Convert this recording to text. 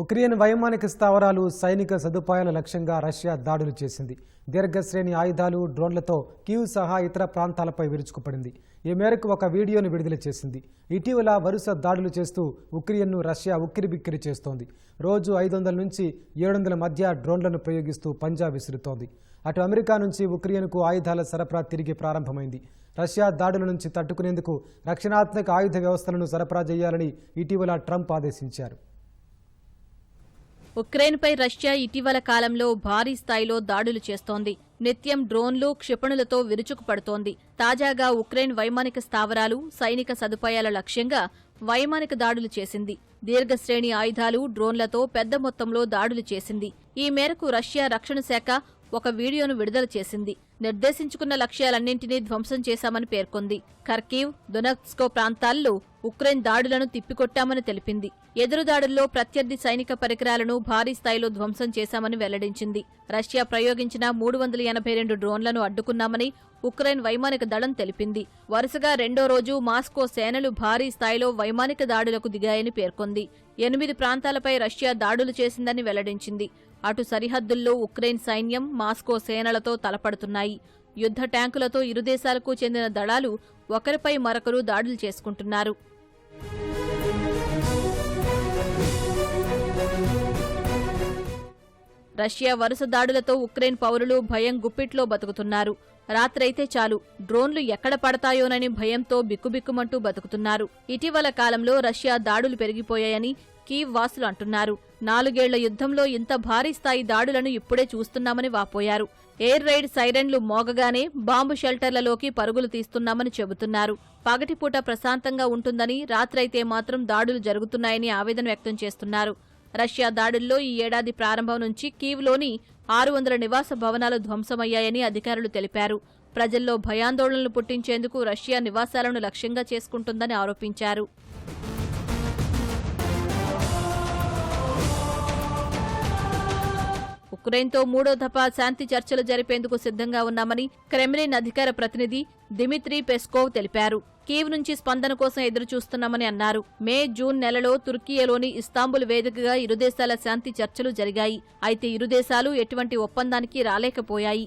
Ukraine వైమానిక స్థావరాలు సైనిక సదుపాయాల లక్ష్యంగా రష్యా దాడులు చేసింది. దీర్ఘశ్రేణి ఆయుధాలు డ్రోన్లతో కీవ్ సహా ఇతర ప్రాంతాలపై విరుచుకుపడింది. ఈ మేరకు ఒక వీడియోను విడుదల చేసింది. ఇటీవల వరుస దాడులు చేస్తూ ఉక్రెయిన్ను రష్యా ఉక్కిరిబిక్కిరి చేస్తోంది. రోజు ఐదు వందల నుంచి ఏడు వందల మధ్య డ్రోన్లను ప్రయోగిస్తూ పంజాబ్ విసురుతోంది. అటు అమెరికా నుంచి ఉక్రెయిన్కు ఆయుధాల సరఫరా తిరిగి ప్రారంభమైంది. రష్యా దాడుల నుంచి తట్టుకునేందుకు రక్షణాత్మక ఆయుధ వ్యవస్థలను సరఫరా చేయాలని ఇటీవల ట్రంప్ ఆదేశించారు. ఉక్రెయిన్పై రష్యా ఇటీవల కాలంలో భారీ స్థాయిలో దాడులు చేస్తోంది. నిత్యం డ్రోన్లు క్షిపణులతో విరుచుకుపడుతోంది తాజాగా ఉక్రెయిన్ వైమానిక స్థావరాలు సైనిక సదుపాయాల లక్ష్యంగా వైమానిక దాడులు చేసింది. దీర్ఘశ్రేణి ఆయుధాలు డ్రోన్లతో పెద్ద మొత్తంలో దాడులు చేసింది. ఈ మేరకు రష్యా రక్షణ శాఖ ఒక వీడియోను విడుదల చేసింది. నిర్దేశించుకున్న లక్ష్యాలన్నింటినీ ధ్వంసం చేశామని పేర్కొంది. ఖర్కీవ్ దొనెట్స్కో ప్రాంతాల్లో ఉక్రెయిన్ దాడులను తిప్పికొట్టామని తెలిపింది. ఎదురుదాడుల్లో ప్రత్యర్థి సైనిక పరికరాలను భారీ స్థాయిలో ధ్వంసం చేశామని వెల్లడించింది. రష్యా ప్రయోగించిన మూడు వందల ఎనభై రెండు డ్రోన్లను అడ్డుకున్నామని ఉక్రెయిన్ వైమానిక దళం తెలిపింది. వరుసగా రెండో రోజు మాస్కో సేనలు భారీ స్థాయిలో వైమానిక దాడులకు దిగాయని పేర్కొంది. ఎనిమిది ప్రాంతాలపై రష్యా దాడులు చేసిందని వెల్లడించింది. అటు సరిహద్దుల్లో ఉక్రెయిన్ సైన్యం మాస్కో సేనలతో తలపడుతున్నాయి. యుద్ధ ట్యాంకులతో ఇరు దేశాలకు చెందిన దళాలు ఒకరిపై మరొకరు దాడులు చేసుకుంటున్నారు. రష్యా వరుస దాడులతో ఉక్రెయిన్ పౌరులు భయం గుప్పిట్లో బతుకుతున్నారు. రాత్రైతే చాలు డ్రోన్లు ఎక్కడ పడతాయోనని భయంతో బిక్కుబిక్కుమంటూ బతుకుతున్నారు. ఇటీవల కాలంలో రష్యా దాడులు పెరిగిపోయాయని కీవ్ వాసులు అంటున్నారు. నాలుగేళ్ళ యుద్ధంలో ఇంత భారీ స్థాయి దాడులను ఇప్పుడే చూస్తున్నామని వాపోయారు. ఎయిర్ రైడ్ సైరన్లు మోగగానే బాంబు షెల్టర్లలోకి పరుగులు తీస్తున్నామని చెబుతున్నారు. పగటిపూట ప్రశాంతంగా ఉంటుందని రాత్రైతే మాత్రం దాడులు జరుగుతున్నాయని ఆవేదన వ్యక్తం చేస్తున్నారు. రష్యా దాడుల్లో ఈ ఏడాది ప్రారంభం నుంచి కీవ్లోని ఆరు వందల నివాస భవనాలు ధ్వంసమయ్యాయని అధికారులు తెలిపారు. ప్రజల్లో భయాందోళనలు పుట్టించేందుకు రష్యా నివాసాలను లక్ష్యంగా చేసుకుంటుందని ఆరోపించారు. ఉక్రెయిన్తో మూడో దఫా శాంతి చర్చలు జరిపేందుకు సిద్ధంగా ఉన్నామని క్రెమ్లిన్ అధికార ప్రతినిధి దిమిత్రి పెస్కోవ్ తెలిపారు. కీవ్ నుంచి స్పందన కోసం ఎదురుచూస్తున్నామని అన్నారు. మే జూన్ నెలలో తుర్కియాలోని ఇస్తాంబుల్ వేదికగా ఇరుదేశాల శాంతి చర్చలు జరిగాయి. అయితే ఇరుదేశాలు ఎటువంటి ఒప్పందానికి రాలేకపోయాయి.